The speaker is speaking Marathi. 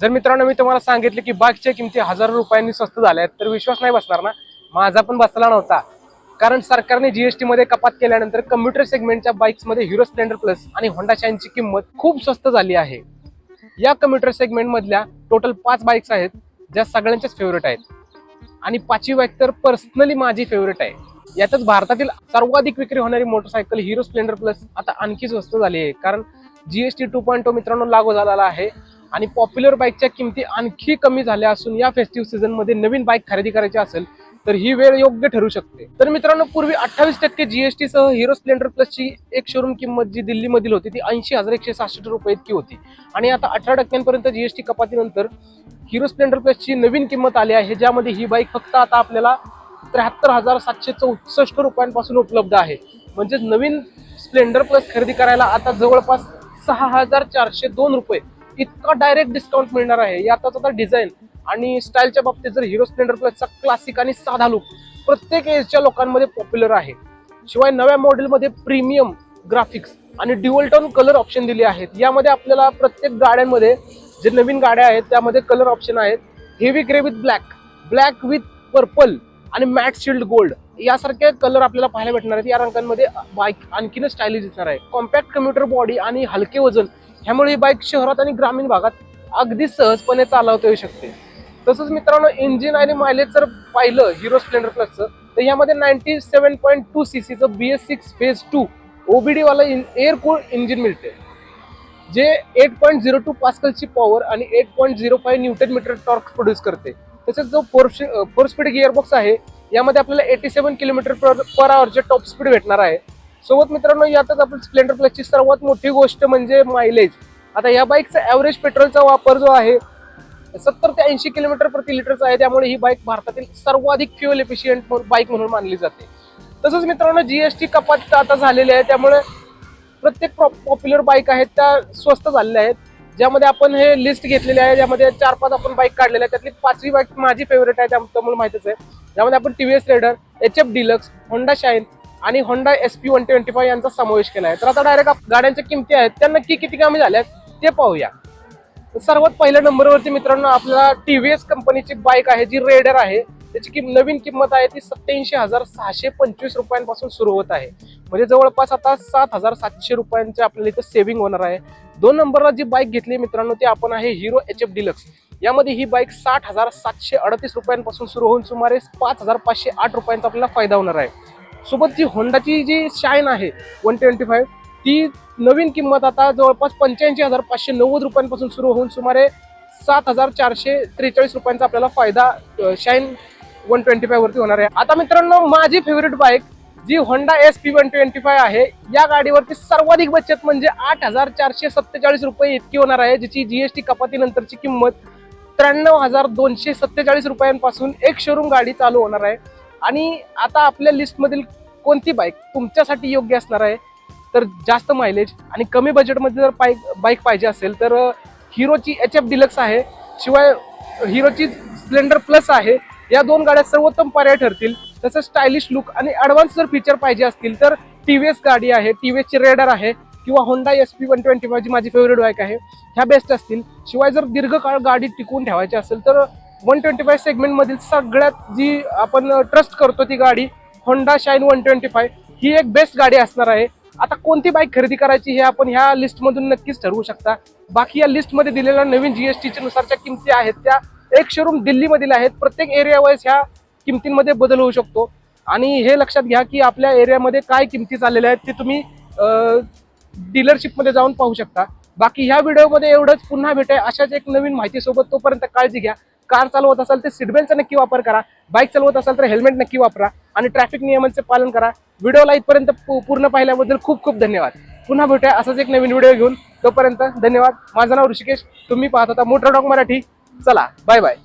जर मित्रांनो मी तुम्हाला सांगितले की बाईकच्या किमती हजारो रुपयांनी स्वस्त झाल्या आहेत तर विश्वास नाही बसणार ना? माझा पण बसला नव्हता. कारण सरकारने जीएसटी मध्ये कपात केल्यानंतर कम्प्युटर सेगमेंटच्या बाईक्समध्ये हिरो स्प्लेंडर प्लस आणि होंडा शाईनची किंमत खूप स्वस्त झाली आहे. या कम्प्युटर सेगमेंट मधल्या टोटल पाच बाईक्स आहेत ज्या सगळ्यांच्याच फेवरेट आहेत. आणि पाचवी बाईक तर पर्सनली माझी फेवरेट आहे. यातच भारतातील सर्वाधिक विक्री होणारी मोटरसायकल हिरो स्प्लेंडर प्लस आता आणखी स्वस्त झाली आहे. कारण जीएसटी टू पॉईंट मित्रांनो लागू झालेला आहे. आणि पॉप्युलर बाईकच्या किमती आणखी कमी झाल्या असून या फेस्टिव्ह सीझनमध्ये नवीन बाईक खरेदी करायची असेल तर ही वेळ योग्य ठरू शकते. तर मित्रांनो पूर्वी अठ्ठावीस टक्के जीएसटी सह हिरो स्प्लेंडर प्लसची एक शोरूम किंमत जी दिल्लीमधील होती ती ऐंशी हजार एकशे सासष्ट रुपये इतकी होती. आणि आता अठरा टक्क्यांपर्यंत जीएसटी कपातीनंतर हिरो स्प्लेंडर प्लसची नवीन किंमत आली आहे ज्यामध्ये ही बाईक फक्त आता आपल्याला त्र्याहत्तर हजार सातशे चौसष्ट रुपयांपासून उपलब्ध आहे. म्हणजे नवीन स्प्लेंडर प्लस खरेदी करायला आता जवळपास सहा हजार चारशे दोन रुपये इतका डायरेक्ट डिस्काउंट मिळणार आहे. यातच आता डिझाईन आणि स्टाईलच्या बाबतीत जर हिरो स्प्लेंडर प्लसचा क्लासिक आणि साधा लुक प्रत्येक एजच्या लोकांमध्ये पॉप्युलर आहे. शिवाय नव्या मॉडेलमध्ये प्रीमियम ग्राफिक्स आणि ड्युअल टोन कलर ऑप्शन दिले आहेत. यामध्ये आपल्याला प्रत्येक गाड्यांमध्ये जे नवीन गाड्या आहेत त्यामध्ये कलर ऑप्शन आहेत. Heavy grey with black black with purple आणि मॅट शिल्ड गोल्ड यासारखे कलर आपल्याला पाहायला भेटणार आहेत. या रंगांमध्ये बाईक आणखीनच स्टायलिश दिसणार आहे. कॉम्पॅक्ट कम्प्युटर बॉडी आणि हलके वजन ह्यामुळे ही बाईक शहरात आणि ग्रामीण भागात अगदी सहजपणे चालवता येऊ शकते. तसंच मित्रांनो इंजिन आणि मायलेज जर पाहिलं हिरो स्प्लेंडर प्लसचं तर यामध्ये ninety seven point two C सीचं B S six phase two ओबीडीवाला in air cool engine मिळते. जे एट पॉईंट झिरो टू पास्कलची पॉवर आणि eight point zero five newton metre torque produce करते. तसेच जो फोर फोर स्पीड गिअरबॉक्स आहे यामध्ये आपल्याला एटी सेवन किलोमीटर पर आवरचे टॉप स्पीड भेटणार आहे. सोबत मित्रांनो यातच आपण स्प्लेंडर प्लसची सर्वात मोठी गोष्ट म्हणजे मायलेज आता या बाईकचा ॲव्हरेज पेट्रोलचा वापर जो आहे सत्तर ते ऐंशी किलोमीटर प्रति लिटरचा आहे. त्यामुळे ही बाईक भारतातील सर्वाधिक फ्युअल एफिशियंट बाईक म्हणून मानली जाते. तसंच मित्रांनो जीएसटी कपात आता झालेली आहे. त्यामुळे प्रत्येक पॉप्युलर बाईक आहेत त्या स्वस्त झालेल्या आहेत. ज्यामध्ये आपण हे लिस्ट घेतलेली आहे ज्यामध्ये चार पाच आपण बाईक काढलेल्या आहेत त्यातली पाचवी बाईक माझी फेवरेट आहे त्या- तुम्हाला माहितीच आहे. ज्यामध्ये आपण T V S Raider H F Deluxe Honda Shine आणि Honda S P one twenty five यांचा समावेश केला आहे. तर आता डायरेक्ट गाड्यांच्या किमती आहेत त्या नक्की किती कमी झाल्या आहेत ते पाहूया. सर्वात पहिल्या नंबरवरती मित्रांनो आपल्याला टी व्ही एस कंपनीची बाईक आहे जी रेडर आहे. त्याची किम नवीन किंमत आहे ती सत्याऐंशी हजार सहाशे पंचवीस रुपयांपासून सुरू होत आहे. म्हणजे जवळपास आता सात हजार सातशे रुपयांचे आपल्याला इथं सेव्हिंग होणार आहे. दोन नंबरला जी बाईक घेतली मित्रांनो ती आपण आहे हिरो एच एफ डिलक्स यामध्ये ही बाईक साठ हजार सातशे अडतीस रुपयांपासून सुरू होऊन सुमारे पाच हजार पाचशे आठ रुपयांचा आपल्याला फायदा होणार आहे. सोबत जी होंडाची जी शाईन आहे वन ट्वेंटी फाईव्ह ती नवीन किंमत आता जवळपास पंच्याऐंशी हजार पाचशे नव्वद रुपयांपासून सुरू होऊन सुमारे सात हजार चारशे त्रेचाळीस रुपयांचा आपल्याला फायदा शाईन वन ट्वेंटी फाय वरती होणार आहे. आता मित्रांनो माझी फेवरेट बाईक जी Honda S P one twenty five आहे या गाडीवरती सर्वाधिक बचत म्हणजे आठ हजार चारशे सत्तेचाळीस रुपये इतकी होणार आहे जिची जीएसटी कपातीनंतरची किंमत त्र्याण्णव हजार दोनशे सत्तेचाळीस रुपयांपासून एक शोरूम गाडी चालू होणार आहे. आणि आता आपल्या लिस्टमधील कोणती बाईक तुमच्यासाठी योग्य असणार आहे तर जास्त मायलेज आणि कमी बजेटमध्ये जर बाईक बाईक पाहिजे असेल तर हिरोची एच एफ डिलक्स आहे. शिवाय हिरोची स्प्लेंडर प्लस आहे. या दोन गाड्या सर्वोत्तम पर्याय ठरतील. तसंच स्टायलिश लुक आणि ॲडव्हान्स जर फीचर पाहिजे असतील तर टी व्ही एस गाडी आहे टी व्ही एसची रेडर आहे किंवा Honda S P one twenty जी माझी फेवरेट बाईक आहे. ह्या बेस्ट असतील. शिवाय जर दीर्घकाळ गाडी टिकवून ठेवायची असेल तर वन ट्वेंटी फाय सेगमेंटमधील सगळ्यात जी आपण ट्रस्ट करतो ती गाडी Honda Shine one twenty five ही एक बेस्ट गाडी असणार आहे. आता कोणती बाईक खरेदी करायची हे आपण ह्या लिस्टमधून नक्कीच ठरवू शकता. बाकी या लिस्टमध्ये दिलेल्या नवीन जी एस टीच्या नुसारच्या किमती आहेत त्या एक शोरूम दिल्लीमधील आहेत. प्रत्येक एरिया वाईज ह्या किमतींमध्ये बदल होऊ शकतो. आणि हे लक्षात घ्या की आपल्या एरियामध्ये काय किमती चाललेल्या आहेत ते तुम्ही डीलरशिपमध्ये जाऊन पाहू शकता. बाकी ह्या व्हिडिओमध्ये एवढंच. पुन्हा भेटाय. अशाच एक नवीन माहितीसोबत तोपर्यंत काळजी घ्या. कार चालवत असाल तर सीटबेल्टचा नक्की वापर करा. बाईक चालवत असाल तर हेल्मेट नक्की वापरा. आणि ट्रॅफिक नियमांचे पालन करा. व्हिडिओला इथपर्यंत पूर्ण पाहिल्याबद्दल खूप खूप धन्यवाद. पुन्हा भेटूया. असाच एक नवीन व्हिडिओ घेऊन. तोपर्यंत धन्यवाद. माझं नाव ऋषिकेश. तुम्ही पाहत होता मोटर डॉग मराठी. चला बाय बाय